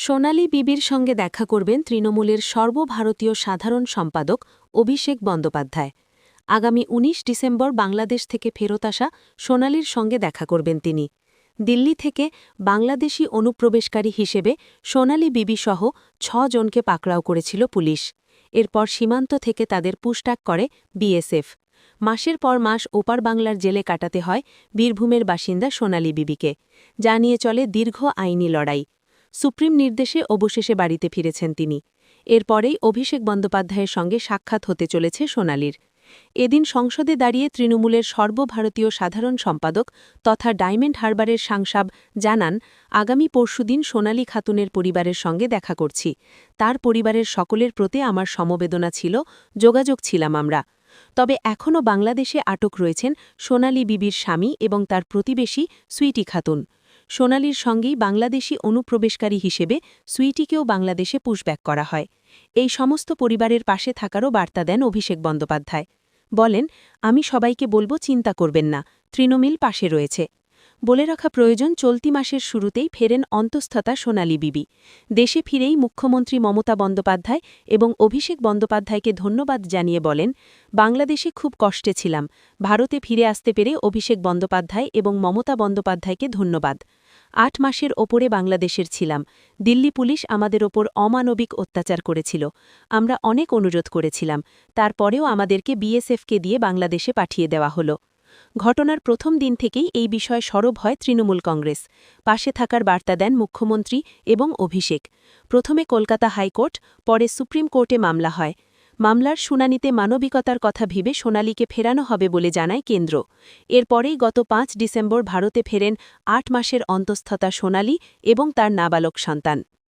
সোনালী বিবির সঙ্গে দেখা করবেন তৃণমূলের সর্বভারতীয় সাধারণ সম্পাদক অভিষেক বন্দ্যোপাধ্যায়। আগামী ১৯ ডিসেম্বর বাংলাদেশ থেকে ফেরত আসা সোনালীর সঙ্গে দেখা করবেন তিনি। দিল্লি থেকে বাংলাদেশি অনুপ্রবেশকারী হিসেবে সোনালী বিবি সহ ছ জনকে পাকড়াও করেছিল পুলিশ। এরপর সীমান্ত থেকে তাদের পুশটাক করে বিএসএফ। মাসের পর মাস ওপার বাংলার জেলে কাটাতে হয় বীরভূমের বাসিন্দা সোনালী বিবিকে। যা নিয়ে চলে দীর্ঘ আইনি লড়াই। সুপ্রিম নির্দেশে অবশেষে বাড়িতে ফিরেছেন তিনি। এরপরেই অভিষেক বন্দ্যোপাধ্যায়ের সঙ্গে সাক্ষাৎ হতে চলেছে সোনালীর। এদিন সংসদে দাঁড়িয়ে তৃণমূলের সর্বভারতীয় সাধারণ সম্পাদক তথা ডায়মন্ড হারবারের সাংসাব জানান, আগামী পরশুদিন সোনালী খাতুনের পরিবারের সঙ্গে দেখা করছি। তার পরিবারের সকলের প্রতি আমার সমবেদনা ছিল, যোগাযোগ ছিলাম আমরা। তবে এখনও বাংলাদেশে আটক রয়েছেন সোনালী বিবির স্বামী এবং তার প্রতিবেশী সুইটি খাতুন। সোনালীর সঙ্গেই বাংলাদেশি অনুপ্রবেশকারী হিসেবে সুইটিকেও বাংলাদেশে পুশব্যাক করা হয়। এই সমস্ত পরিবারের পাশে থাকারও বার্তা দেন অভিষেক বন্দ্যোপাধ্যায়। বলেন, আমি সবাইকে বলব চিন্তা করবেন না, তৃণমূল পাশে রয়েছে। বলে রাখা প্রয়োজন, চলতি মাসের শুরুতেই ফেরেন অন্তঃস্থতা সোনালী বিবি। দেশে ফিরেই মুখ্যমন্ত্রী মমতা বন্দ্যোপাধ্যায় এবং অভিষেক বন্দ্যোপাধ্যায়কে ধন্যবাদ জানিয়ে বলেন, বাংলাদেশে খুব কষ্টে ছিলাম। ভারতে ফিরে আসতে পেরে অভিষেক বন্দ্যোপাধ্যায় এবং মমতা বন্দ্যোপাধ্যায়কে ধন্যবাদ। আট মাসের ওপরে বাংলাদেশের ছিলাম। দিল্লি পুলিশ আমাদের ওপর অমানবিক অত্যাচার করেছিল। আমরা অনেক অনুরোধ করেছিলাম। তারপরেও আমাদেরকে বিএসএফকে দিয়ে বাংলাদেশে পাঠিয়ে দেওয়া হলো। ঘটনার প্রথম দিন থেকেই এই বিষয়ে সরব হয় তৃণমূল কংগ্রেস। পাশে থাকার বার্তা দেন মুখ্যমন্ত্রী এবং অভিষেক। প্রথমে কলকাতা হাইকোর্ট, পরে সুপ্রিম কোর্টে মামলা হয়। মামলার শুনানিতে মানবিকতার কথা ভেবে সোনালীকে ফেরানো হবে বলে জানায় কেন্দ্র। এরপরেই গত পাঁচ ডিসেম্বর ভারতে ফেরেন আট মাসের অন্তস্থতা সোনালী এবং তার নাবালক সন্তান।